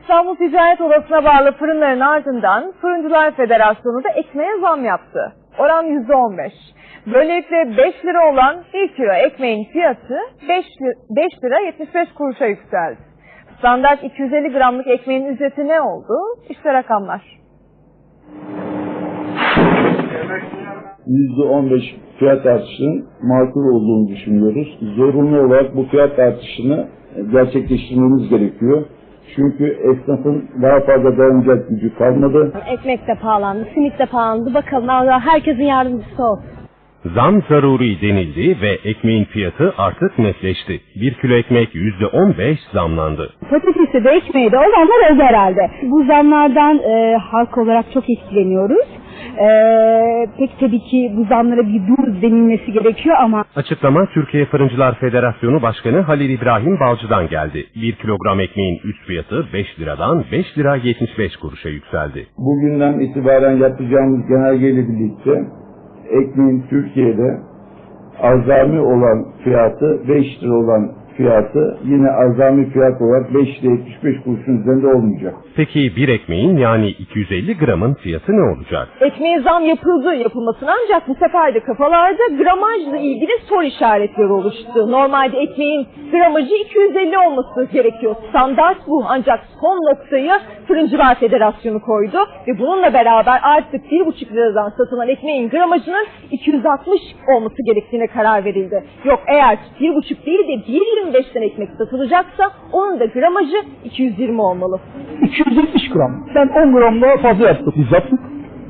İstanbul Ticaret Odası'na bağlı fırınların ardından Fırıncılar Federasyonu da ekmeğe zam yaptı. Oran %15. Böylelikle 5 lira olan 1 kilo ekmeğin fiyatı 5, 5 lira 75 kuruşa yükseldi. Standart 250 gramlık ekmeğin ücreti ne oldu? İşte rakamlar. %15 fiyat artışının makul olduğunu düşünüyoruz. Zorunlu olarak bu fiyat artışını gerçekleştirmemiz gerekiyor. Çünkü esnafın daha fazla dayanacak gücü kalmadı. Ekmek de pahalandı, simit de pahalandı. Bakalım Allah herkesin yardımcısı olsun. Zam zaruri denildi ve ekmeğin fiyatı artık netleşti. 1 kilo ekmek %15 zamlandı. Patatesi de ekmeği de olanlar öz herhalde. Bu zamlardan e, halk olarak çok etkileniyoruz. E, pek tabii ki bu zamlara bir dur denilmesi gerekiyor ama Açıklama Türkiye Fırıncılar Federasyonu Başkanı Halil İbrahim Balcı'dan geldi. 1 kilogram ekmeğin üst fiyatı 5 liradan 5 lira 75 kuruşa yükseldi. Bugünden itibaren yapacağımız genelgeyle birlikte ekmeğin Türkiye'de azami olan fiyatı 5 lira olan fiyatı yine azami fiyat olarak 5 lira 75 kuruşun üzerinde olmayacak. Peki bir ekmeğin yani 250 gramın fiyatı ne olacak? Ekmeğe zam yapıldı yapılmasına ancak bu sefer de kafalarda gramajla ilgili soru işaretleri oluştu. Normalde ekmeğin gramajı 250 olması gerekiyor. Standart bu ancak son noktayı Fırıncılar Federasyonu koydu ve bununla beraber artık 1,5 liradan satılan ekmeğin gramajının 260 olması gerektiğine karar verildi. Yok eğer 1,5 değil de 1,25'ten ekmek satılacaksa onun da gramajı 220 olmalı. 270 gram. Ben 10 gram daha fazla yaptık. Biz yaptık.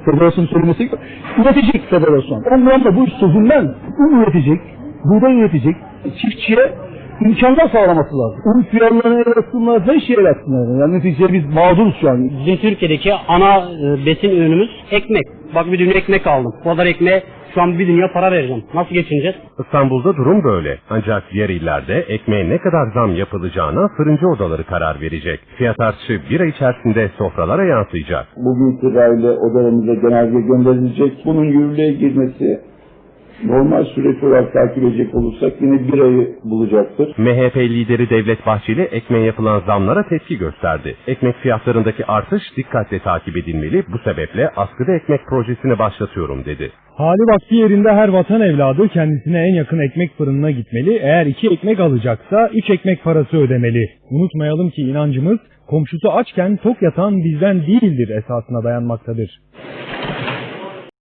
Federasyon söylemesi gibi. Üretecek federasyon. 10 gram da bu iş sözünden un üretecek, buğday üretecek. Çiftçiye imkanlar sağlaması lazım. Un fiyatlarına el atsınlar, her şeye el atsınlar. Yani neticede biz mağduruz şu an. Bizim Türkiye'deki ana e, besin ürünümüz ekmek. Bak bir dünya ekmek aldım. Bu kadar ekmeğe şu an bir dünya para vereceğim. Nasıl geçineceğiz? İstanbul'da durum böyle. Ancak diğer illerde ekmeğe ne kadar zam yapılacağına fırıncı odaları karar verecek. Fiyat artışı bir ay içerisinde sofralara yansıyacak. Bugün itibariyle odalarımıza genelge gönderilecek. Bunun yürürlüğe girmesi normal süreç olarak takip edecek olursak yine bir ayı bulacaktır. MHP lideri Devlet Bahçeli ekmeğe yapılan zamlara tepki gösterdi. Ekmek fiyatlarındaki artış dikkatle takip edilmeli. Bu sebeple askıda ekmek projesini başlatıyorum dedi. Hali vakti yerinde her vatan evladı kendisine en yakın ekmek fırınına gitmeli. Eğer iki ekmek alacaksa üç ekmek parası ödemeli. Unutmayalım ki inancımız komşusu açken tok yatan bizden değildir esasına dayanmaktadır.